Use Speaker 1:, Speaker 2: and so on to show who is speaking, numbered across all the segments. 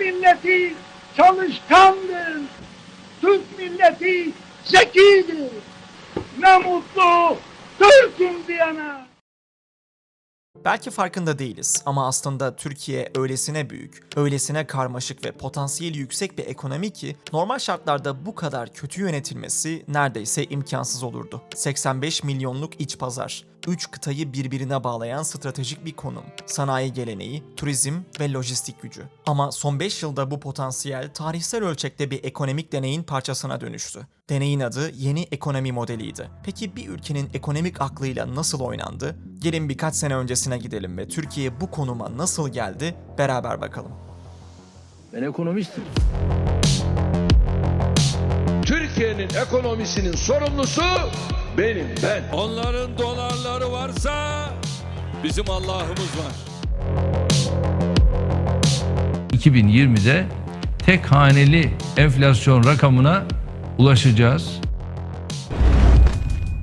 Speaker 1: Milleti çalışkandır. Türk milleti zekidir. Ne mutlu Türk'üm diyene.
Speaker 2: Belki farkında değiliz ama aslında Türkiye öylesine büyük, öylesine karmaşık ve potansiyeli yüksek bir ekonomi ki normal şartlarda bu kadar kötü yönetilmesi neredeyse imkansız olurdu. 85 milyonluk iç pazar, 3 kıtayı birbirine bağlayan stratejik bir konum, sanayi geleneği, turizm ve lojistik gücü. Ama son 5 yılda bu potansiyel tarihsel ölçekte bir ekonomik deneyin parçasına dönüştü. Deneyin adı yeni ekonomi modeliydi. Peki bir ülkenin ekonomik aklıyla nasıl oynandı? Gelin birkaç sene öncesine gidelim ve Türkiye bu konuma nasıl geldi beraber bakalım.
Speaker 3: Ben ekonomistim.
Speaker 4: Türkiye'nin ekonomisinin sorumlusu benim ben.
Speaker 5: Onların dolarları varsa bizim Allah'ımız var.
Speaker 6: 2020'de tek haneli enflasyon rakamına ulaşacağız.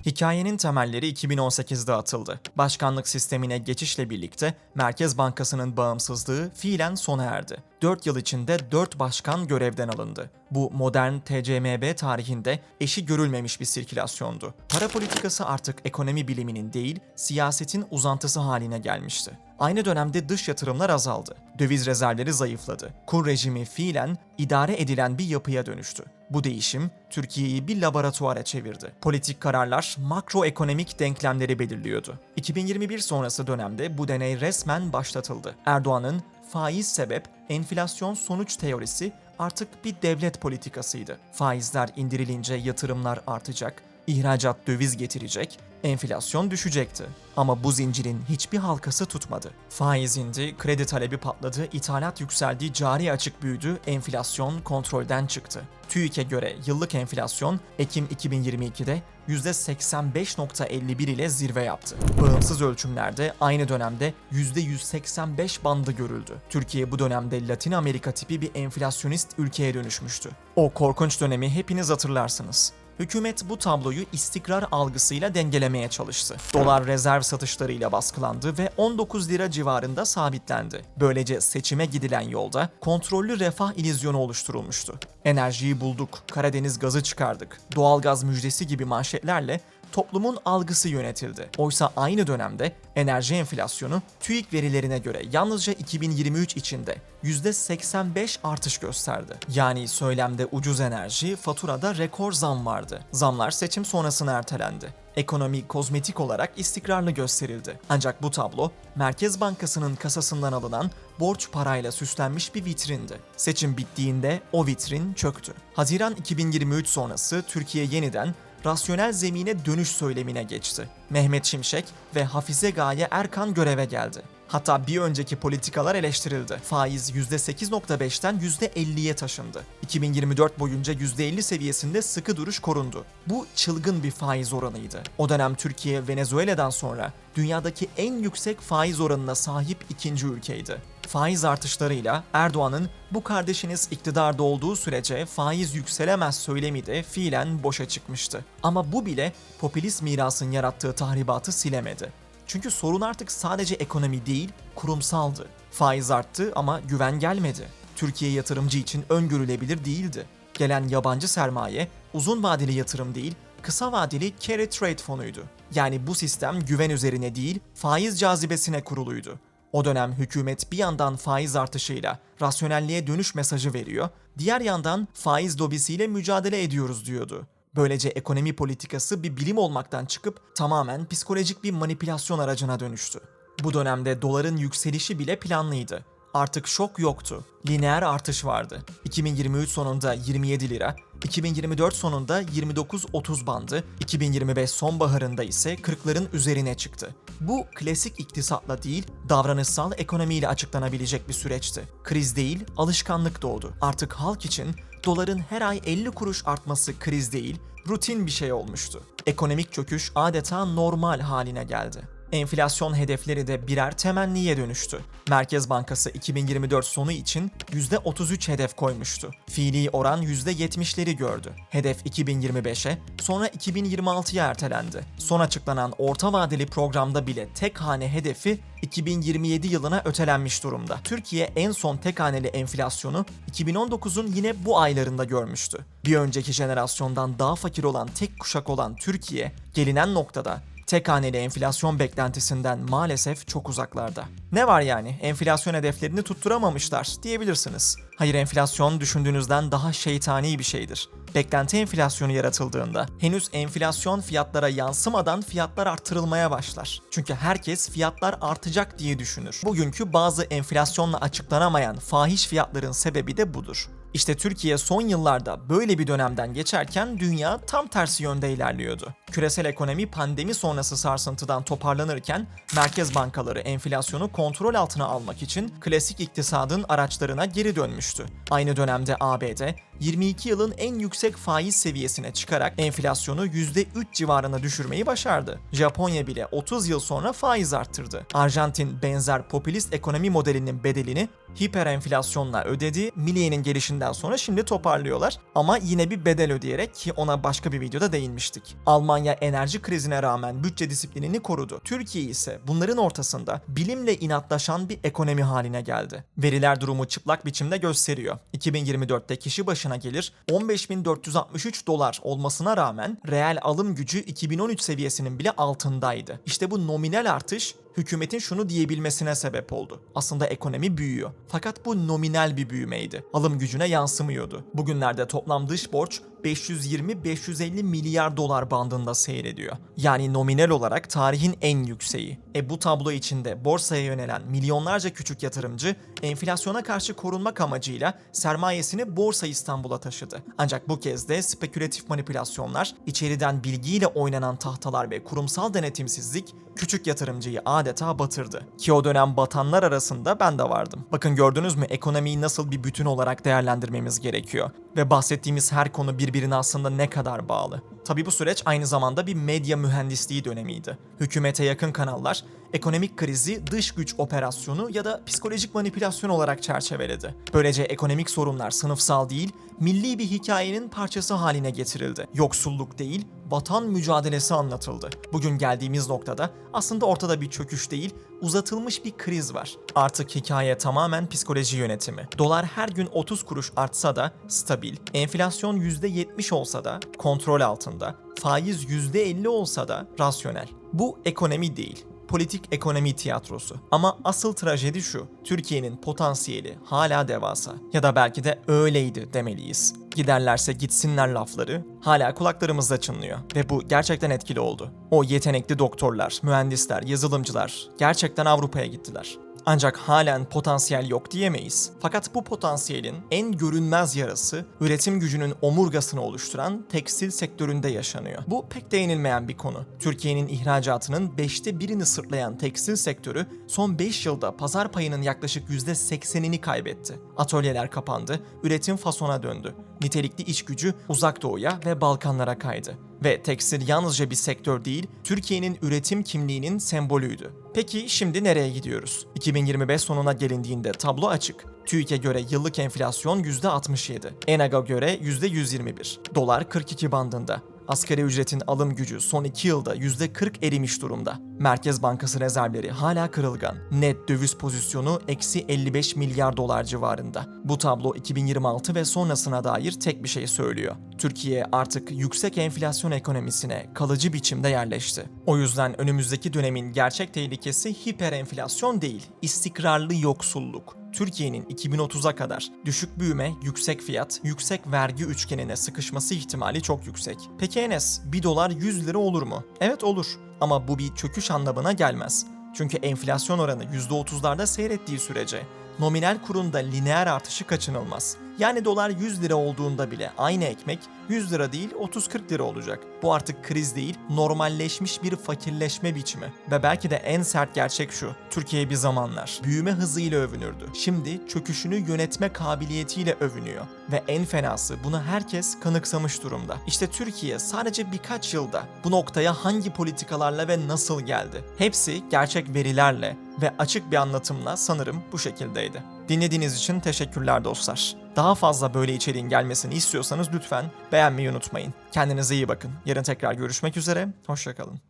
Speaker 2: Hikayenin temelleri 2018'de atıldı. Başkanlık sistemine geçişle birlikte Merkez Bankası'nın bağımsızlığı fiilen sona erdi. 4 yıl içinde 4 başkan görevden alındı. Bu modern TCMB tarihinde eşi görülmemiş bir sirkülasyondu. Para politikası artık ekonomi biliminin değil, siyasetin uzantısı haline gelmişti. Aynı dönemde dış yatırımlar azaldı. Döviz rezervleri zayıfladı. Kur rejimi fiilen idare edilen bir yapıya dönüştü. Bu değişim Türkiye'yi bir laboratuvara çevirdi. Politik kararlar makroekonomik denklemleri belirliyordu. 2021 sonrası dönemde bu deney resmen başlatıldı. Erdoğan'ın faiz sebep, enflasyon sonuç teorisi artık bir devlet politikasıydı. Faizler indirilince yatırımlar artacak, ihracat döviz getirecek, enflasyon düşecekti. Ama bu zincirin hiçbir halkası tutmadı. Faiz indi, kredi talebi patladı, ithalat yükseldi, cari açık büyüdü, enflasyon kontrolden çıktı. TÜİK'e göre yıllık enflasyon Ekim 2022'de %85.51 ile zirve yaptı. Bağımsız ölçümlerde aynı dönemde %185 bandı görüldü. Türkiye bu dönemde Latin Amerika tipi bir enflasyonist ülkeye dönüşmüştü. O korkunç dönemi hepiniz hatırlarsınız. Hükümet bu tabloyu istikrar algısıyla dengelemeye çalıştı. Dolar rezerv satışlarıyla baskılandı ve 19 lira civarında sabitlendi. Böylece seçime gidilen yolda kontrollü refah ilizyonu oluşturulmuştu. Enerjiyi bulduk, Karadeniz gazı çıkardık, doğalgaz müjdesi gibi manşetlerle toplumun algısı yönetildi. Oysa aynı dönemde enerji enflasyonu TÜİK verilerine göre yalnızca 2023 içinde %85 artış gösterdi. Yani söylemde ucuz enerji, faturada rekor zam vardı. Zamlar seçim sonrasına ertelendi. Ekonomi kozmetik olarak istikrarlı gösterildi. Ancak bu tablo Merkez Bankası'nın kasasından alınan borç parayla süslenmiş bir vitrindi. Seçim bittiğinde o vitrin çöktü. Haziran 2023 sonrası Türkiye yeniden rasyonel zemine dönüş söylemine geçti. Mehmet Şimşek ve Hafize Gaye Erkan göreve geldi. Hatta bir önceki politikalar eleştirildi. Faiz %8.5'ten %50'ye taşındı. 2024 boyunca %50 seviyesinde sıkı duruş korundu. Bu çılgın bir faiz oranıydı. O dönem Türkiye Venezuela'dan sonra dünyadaki en yüksek faiz oranına sahip ikinci ülkeydi. Faiz artışlarıyla Erdoğan'ın bu kardeşiniz iktidarda olduğu sürece faiz yükselemez söylemi de fiilen boşa çıkmıştı. Ama bu bile popülist mirasın yarattığı tahribatı silemedi. Çünkü sorun artık sadece ekonomi değil, kurumsaldı. Faiz arttı ama güven gelmedi. Türkiye yatırımcı için öngörülebilir değildi. Gelen yabancı sermaye uzun vadeli yatırım değil, kısa vadeli carry trade fonuydu. Yani bu sistem güven üzerine değil, faiz cazibesine kuruluydu. O dönem hükümet bir yandan faiz artışıyla rasyonelliğe dönüş mesajı veriyor, diğer yandan faiz lobisiyle mücadele ediyoruz diyordu. Böylece ekonomi politikası bir bilim olmaktan çıkıp tamamen psikolojik bir manipülasyon aracına dönüştü. Bu dönemde doların yükselişi bile planlıydı. Artık şok yoktu. Lineer artış vardı. 2023 sonunda 27 lira, 2024 sonunda 29-30 bandı, 2025 sonbaharında ise 40'ların üzerine çıktı. Bu klasik iktisatla değil, davranışsal ekonomiyle açıklanabilecek bir süreçti. Kriz değil, alışkanlık doğdu. Artık halk için doların her ay 50 kuruş artması kriz değil, rutin bir şey olmuştu. Ekonomik çöküş adeta normal haline geldi. Enflasyon hedefleri de birer temenniye dönüştü. Merkez Bankası 2024 sonu için %33 hedef koymuştu. Fiili oran %70'leri gördü. Hedef 2025'e, sonra 2026'ya ertelendi. Son açıklanan orta vadeli programda bile tek hane hedefi 2027 yılına ötelenmiş durumda. Türkiye en son tek haneli enflasyonu 2019'un yine bu aylarında görmüştü. Bir önceki jenerasyondan daha fakir olan tek kuşak olan Türkiye gelinen noktada tek haneli enflasyon beklentisinden maalesef çok uzaklarda. Ne var yani? Enflasyon hedeflerini tutturamamışlar diyebilirsiniz. Hayır enflasyon düşündüğünüzden daha şeytani bir şeydir. Beklenti enflasyonu yaratıldığında henüz enflasyon fiyatlara yansımadan fiyatlar artırılmaya başlar. Çünkü herkes fiyatlar artacak diye düşünür. Bugünkü bazı enflasyonla açıklanamayan fahiş fiyatların sebebi de budur. İşte Türkiye son yıllarda böyle bir dönemden geçerken dünya tam tersi yönde ilerliyordu. Küresel ekonomi pandemi sonrası sarsıntıdan toparlanırken merkez bankaları enflasyonu kontrol altına almak için klasik iktisadın araçlarına geri dönmüştü. Aynı dönemde ABD 22 yılın en yüksek faiz seviyesine çıkarak enflasyonu %3 civarına düşürmeyi başardı. Japonya bile 30 yıl sonra faiz arttırdı. Arjantin benzer popülist ekonomi modelinin bedelini hiper enflasyonla ödedi. Milliye'nin gelişinden sonra şimdi toparlıyorlar. Ama yine bir bedel ödeyerek ki ona başka bir videoda değinmiştik. Almanya enerji krizine rağmen bütçe disiplinini korudu. Türkiye ise bunların ortasında bilimle inatlaşan bir ekonomi haline geldi. Veriler durumu çıplak biçimde gösteriyor. 2024'te kişi başına gelir 15.463 dolar olmasına rağmen reel alım gücü 2013 seviyesinin bile altındaydı. İşte bu nominal artış hükümetin şunu diyebilmesine sebep oldu. Aslında ekonomi büyüyor. Fakat bu nominal bir büyümeydi. Alım gücüne yansımıyordu. Bugünlerde toplam dış borç 520-550 milyar dolar bandında seyrediyor. Yani nominal olarak tarihin en yükseği. E bu tablo içinde borsaya yönelen milyonlarca küçük yatırımcı enflasyona karşı korunmak amacıyla sermayesini Borsa İstanbul'a taşıdı. Ancak bu kez de spekülatif manipülasyonlar, içeriden bilgiyle oynanan tahtalar ve kurumsal denetimsizlik küçük yatırımcıyı adeta batırdı. Ki o dönem batanlar arasında ben de vardım. Bakın gördünüz mü ekonomiyi nasıl bir bütün olarak değerlendirmemiz gerekiyor. Ve bahsettiğimiz her konu birbirine aslında ne kadar bağlı. Tabi bu süreç aynı zamanda bir medya mühendisliği dönemiydi. Hükümete yakın kanallar ekonomik krizi dış güç operasyonu ya da psikolojik manipülasyon olarak çerçeveledi. Böylece ekonomik sorunlar sınıfsal değil, milli bir hikayenin parçası haline getirildi. Yoksulluk değil, vatan mücadelesi anlatıldı. Bugün geldiğimiz noktada aslında ortada bir çöküş değil, uzatılmış bir kriz var. Artık hikaye tamamen psikoloji yönetimi. Dolar her gün 30 kuruş artsa da stabil, enflasyon %70 olsa da kontrol altında, faiz %50 olsa da rasyonel. Bu ekonomi değil politik ekonomi tiyatrosu. Ama asıl trajedi şu, Türkiye'nin potansiyeli hala devasa. Ya da belki de öyleydi demeliyiz. Giderlerse gitsinler lafları hala kulaklarımızda çınlıyor. Ve bu gerçekten etkili oldu. O yetenekli doktorlar, mühendisler, yazılımcılar gerçekten Avrupa'ya gittiler. Ancak halen potansiyel yok diyemeyiz. Fakat bu potansiyelin en görünmez yarası üretim gücünün omurgasını oluşturan tekstil sektöründe yaşanıyor. Bu pek değinilmeyen bir konu. Türkiye'nin ihracatının 5'te birini sırtlayan tekstil sektörü son 5 yılda pazar payının yaklaşık %80'ini kaybetti. Atölyeler kapandı, üretim fasona döndü. Nitelikli iş gücü uzak doğuya ve Balkanlara kaydı. Ve tekstil yalnızca bir sektör değil, Türkiye'nin üretim kimliğinin sembolüydü. Peki şimdi nereye gidiyoruz? 2025 sonuna gelindiğinde tablo açık. TÜİK'e göre yıllık enflasyon %67, ENAG'a göre %121, dolar 42 bandında. Asgari ücretin alım gücü son 2 yılda %40 erimiş durumda. Merkez Bankası rezervleri hala kırılgan. Net döviz pozisyonu eksi 55 milyar dolar civarında. Bu tablo 2026 ve sonrasına dair tek bir şey söylüyor. Türkiye artık yüksek enflasyon ekonomisine kalıcı biçimde yerleşti. O yüzden önümüzdeki dönemin gerçek tehlikesi hiper enflasyon değil, istikrarlı yoksulluk. Türkiye'nin 2030'a kadar düşük büyüme, yüksek fiyat, yüksek vergi üçgenine sıkışması ihtimali çok yüksek. Peki Enes, 1 dolar 100 lira olur mu? Evet olur ama bu bir çöküş anlamına gelmez. Çünkü enflasyon oranı %30'larda seyrettiği sürece Nominal kurunda lineer artışı kaçınılmaz. Yani dolar 100 lira olduğunda bile aynı ekmek 100 lira değil 30-40 lira olacak. Bu artık kriz değil, normalleşmiş bir fakirleşme biçimi. Ve belki de en sert gerçek şu. Türkiye bir zamanlar büyüme hızıyla övünürdü. Şimdi çöküşünü yönetme kabiliyetiyle övünüyor. Ve en fenası bunu herkes kanıksamış durumda. İşte Türkiye sadece birkaç yılda bu noktaya hangi politikalarla ve nasıl geldi? Hepsi gerçek verilerle ve açık bir anlatımla sanırım bu şekildeydi. Dinlediğiniz için teşekkürler dostlar. Daha fazla böyle içeriğin gelmesini istiyorsanız lütfen beğenmeyi unutmayın. Kendinize iyi bakın. Yarın tekrar görüşmek üzere. Hoşçakalın.